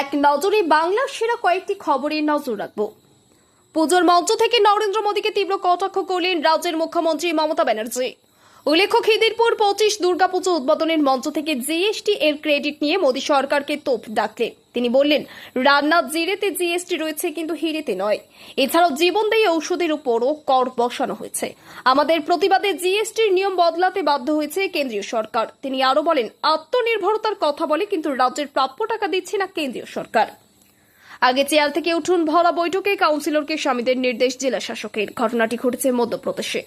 এক নজরে বাংলার সেরা কয়েকটি খবরে নজর রাখব। পুজোর মঞ্চ থেকে নরেন্দ্র মোদীকে তীব্র কটাক্ষ করলেন রাজ্যের মুখ্যমন্ত্রী মমতা ব্যানার্জি। উল্লেখ্য খিদিরপুর পঁচিশ দুর্গাপুজো উদ্বোধনের মঞ্চ থেকে জিএসটি এর ক্রেডিট নিয়ে মোদী সরকারকে তোপ ডাকলেন। তিনি বললেন রান্নার জিরেতে জিএসটি রয়েছে কিন্তু হিরেতে নয়। এছাড়াও জীবনদায়ী ঔষধের উপরও কর বসানো হয়েছে। আমাদের প্রতিবাদে জিএসটির নিয়ম বদলাতে বাধ্য হয়েছে কেন্দ্রীয় সরকার। তিনি আরও বলেন, আত্মনির্ভরতার কথা বলে কিন্তু রাজ্যের প্রাপ্য টাকা দিচ্ছে না কেন্দ্রীয় সরকার। আগে চেয়ার থেকে উঠুন ভরা বৈঠকে কাউন্সিলরকে স্বামীদের নির্দেশ জেলা শাসকের। ঘটনাটি ঘটেছে মধ্যপ্রদেশে।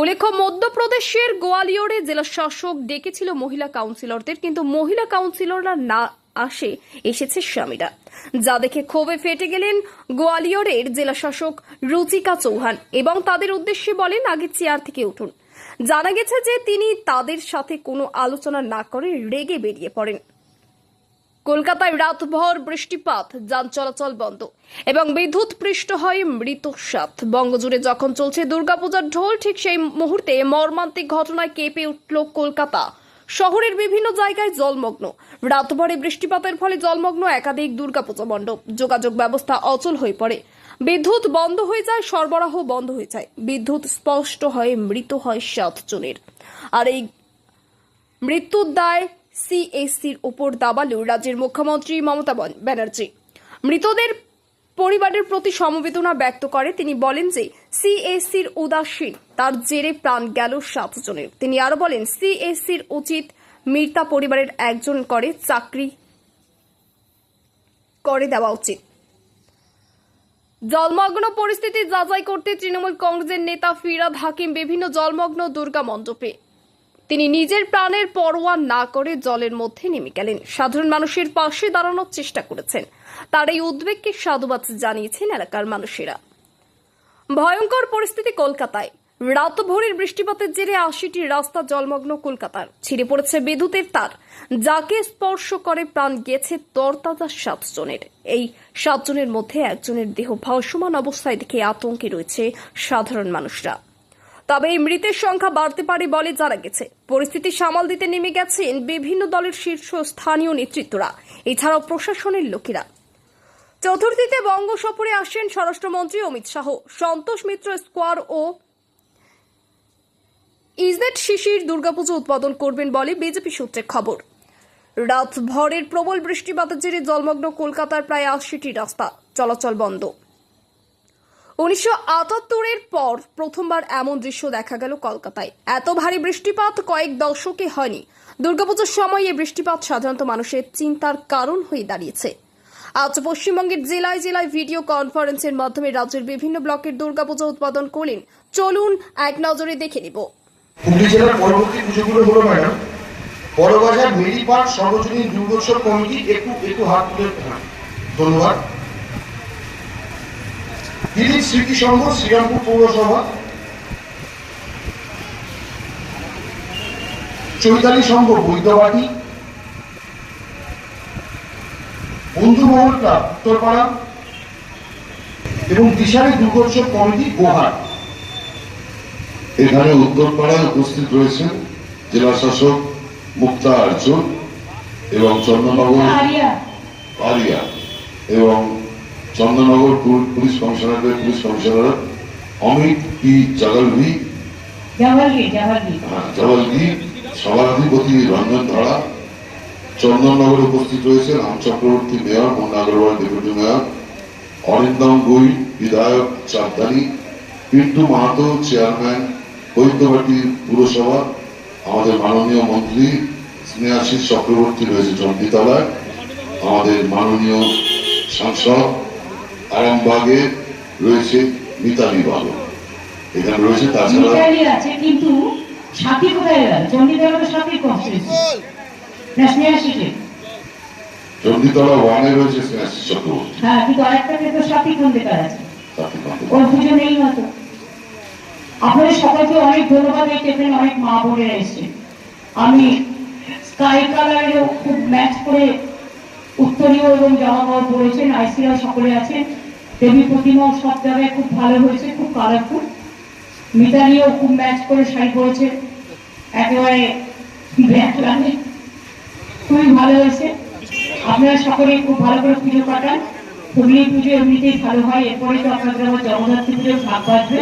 উল্লেখ্য, মধ্যপ্রদেশের গোয়ালিয়রে জেলা শাসক ডেকেছিল মহিলা কাউন্সিলরদের, কিন্তু মহিলা কাউন্সিলররা না আসে, এসেছে স্বামীরা। যা দেখে ক্ষোভে ফেটে গেলেন গোয়ালিয়রের জেলা শাসক রুচিকা চৌহান এবং তাদের উদ্দেশ্যে বলেন, আগে চেয়ার থেকে উঠুন। জানা গেছে যে তিনি তাদের সাথে কোনো আলোচনা না করে রেগে বেরিয়ে পড়েন। কলকাতায় রাতভর বৃষ্টিপাত, যান চলাচল বন্ধ এবং বিদ্যুৎ পৃষ্ঠ হয় মৃত সাত বঙ্গজুড়ে যখন চলছে দুর্গাপূজার ঢোল, ঠিক সেই মুহূর্তে মর্মান্তিক ঘটনায় কেঁপে উঠল কলকাতা। শহরের বিভিন্ন জায়গায় জলমগ্ন। রাতভরে বৃষ্টিপাতের ফলে জলমগ্ন একাধিক দুর্গাপূজা মণ্ডপ। যোগাযোগ ব্যবস্থা অচল হয়ে পড়ে। বিদ্যুৎ বন্ধ হয়ে যায়, সরবরাহ বন্ধ হয়ে যায়। বিদ্যুৎ স্পষ্ট হয় মৃত হয় সাত জনের আর এই মৃত্যুর দায় সিএসসির উপর দাবালো রাজ্যের মুখ্যমন্ত্রী মমতা ব্যানার্জি। মৃতদের পরিবারের প্রতি সমবেদনা ব্যক্ত করে তিনি বলেন যে সিএসসির উদাসীন তার জেরে প্রাণ গেল সাতজনের তিনি আরও বলেন, সিএসসির উচিত মৃতা পরিবারের একজন করে চাকরি করে দেওয়া উচিত। জলমগ্ন পরিস্থিতি যাচাই করতে তৃণমূল কংগ্রেসের নেতা ফিরাদ হাকিম বিভিন্ন জলমগ্ন দুর্গা মণ্ডপে তিনি নিজের প্রাণের পরোয়া না করে জলের মধ্যে নেমে গেলেন। সাধারণ মানুষের পাশে দাঁড়ানোর চেষ্টা করেছেন। তার এই উদ্বেগকে সাধুবাদ জানিয়েছেন এলাকার মানুষেরা। ভয়ঙ্কর পরিস্থিতি কলকাতায়। রাত ভোরের বৃষ্টিপাতের জেরে আশিটি রাস্তা জলমগ্ন কলকাতার। ছিঁড়ে পড়েছে বিদ্যুতের তার। যাকে স্পর্শ করে প্রাণ গেছে তরতাজা সাতজনের। এই সাতজনের মধ্যে একজনের দেহ ভাসমান অবস্থায় দেখে আতঙ্কে রয়েছে সাধারণ মানুষরা। তবে এই মৃতের সংখ্যা বাড়তে পারে বলে জানা গেছে। পরিস্থিতি সামাল দিতে নেমে গেছেন বিভিন্ন দলের শীর্ষ স্থানীয় নেতৃত্বরা। এছাড়াও প্রশাসনের লোকেরা। চতুর্থীতে বঙ্গ সফরে আসেন স্বরাষ্ট্রমন্ত্রী অমিত শাহ। সন্তোষ মিত্র স্কোয়ার ও ইজনেট শিশির দুর্গাপুজো উৎপাদন করবেন বলে বিজেপি সূত্রে খবর। রাত ভরের প্রবল বৃষ্টিপাতের জেরে জলমগ্ন কলকাতার প্রায় আশিটি রাস্তা চলাচল বন্ধ। উনিশশো আটাত্তরের পর প্রথমবার এমন দৃশ্য দেখা গেল কলকাতায়। এত ভারী বৃষ্টিপাত কয়েক দশকে হয়নি। দুর্গাপুজোর সময় এই বৃষ্টিপাত সাধারণত মানুষের চিন্তার কারণ হয়ে দাঁড়িয়েছে। আজ পশ্চিমবঙ্গের জেলায় জেলায় ভিডিও কনফারেন্সের মাধ্যমে রাজ্যের বিভিন্ন ব্লকের দুর্গাপুজো উৎপাদন করলেন। চলুন এক নজরে দেখে নিব। হুগলি জেলার পরবর্তী পুজোগুলো হলো, ম্যাডাম, বড়বাজার, মেরিপাট, সর্বজনীন দুর্গোৎসব কমিটি, একটু একটু হাত তুলে ধন্যবাদ। দিলীপ স্মৃতি সংঘ শ্রীরামপুর পৌরসভা চৈতালি সংঘ বৈদ্যবাটি বন্ধু মহল ক্লাব উত্তরপাড়া এবং দিশারি দুর্গোৎসব কমিটি গোহাট এখানে উত্তরপাড়ায় উপস্থিত রয়েছেন জেলা শাসক মুক্তা আর্য এবং চন্দ্রনগর আরিয়া। আরিয়া এবং পুল- পুলিশ কমিশনারের পুলিশ কমিশনার অমিত জাভালগি জাভালগি হ্যাঁ, সভাধিপতি রঞ্জন ধারা। চন্দননগরে উপস্থিত রয়েছেন Ram Chakraborty mayor Munna Agarwal deputy mayor. Arindam Gui বিধায়ক চাঁদদানি পিন্টু মাহাতো চেয়ারম্যান বৈদ্যবাটি পুরসভা। আমাদের মাননীয় মন্ত্রী স্নেহাশিস চক্রবর্তী রয়েছে চণ্ডীতলায় আমাদের মাননীয় সাংসদ আরামবাগে রয়েছে মিতালি বালক এখানে রয়েছে তাছাড়া আছে কিন্তু সাথী কোথায় গেল চণ্ডীদার তো সাথী কম হয়েছে চণ্ডীতলা ওয়ানে রয়েছে স্নেহাশিস চক্রবর্তী। হ্যাঁ কিন্তু আরেকটাতে তো সাথী আছে। ওর নেই আপনাদের সকলকে অনেক ধন্যবাদ এই টেবিলে অনেক মা বোনেরা এসছে আমি স্কাই কালারেরও খুব ম্যাচ করে উত্তরীয় এবং জামা কাপড় পরেছেন আইসিরা সকলে আছেন। দেবী প্রতিমা সব জায়গায় খুব ভালো হয়েছে, খুব কালারফুল মিতালিও খুব ম্যাচ করে শাড়ি পরেছে। একেবারে ব্ল্যাক খুবই ভালো হয়েছে। আপনারা সকলে খুব ভালো করে পুজো কাটান। হুগলি পুজো এমনিতেই ভালো হয়। এরপরে তো আপনাদের আবার জগদ্ধাত্রী পুজোর ভাগ বাজবে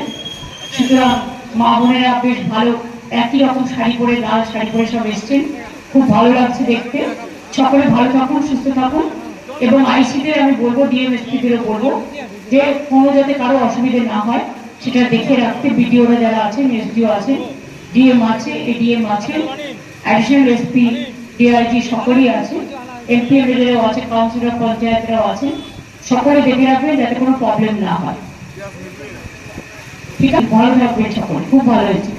সুতরাং মা বোনেরা বেশ ভালো একই রকম শাড়ি পরে, লাল শাড়ি পরে সব এসছেন। খুব ভালো লাগছে দেখতে। সকলে ভালো থাকুন, সুস্থ থাকুন। এবং আইসিতে আমি বলব ডিএমএসপিদেরও বলব যে, কোনো যাতে কারও অসুবিধে না হয়, সেটা দেখে রাখতে বিডিওরা যারা আছেন এসডিও আছেন ডিএম আছে এডিএম আছে অ্যাডিশনাল এসপি ডিআইজি সকলেই আছে এমপি এমএলএরাও আছে কাউন্সিলর পঞ্চায়েতরাও আছে, সকলে দেখে রাখবেন যাতে কোনো প্রবলেম না হয়। ঠিক আছে? ভালো থাকবেন সকলে, খুব ভালো হয়েছে।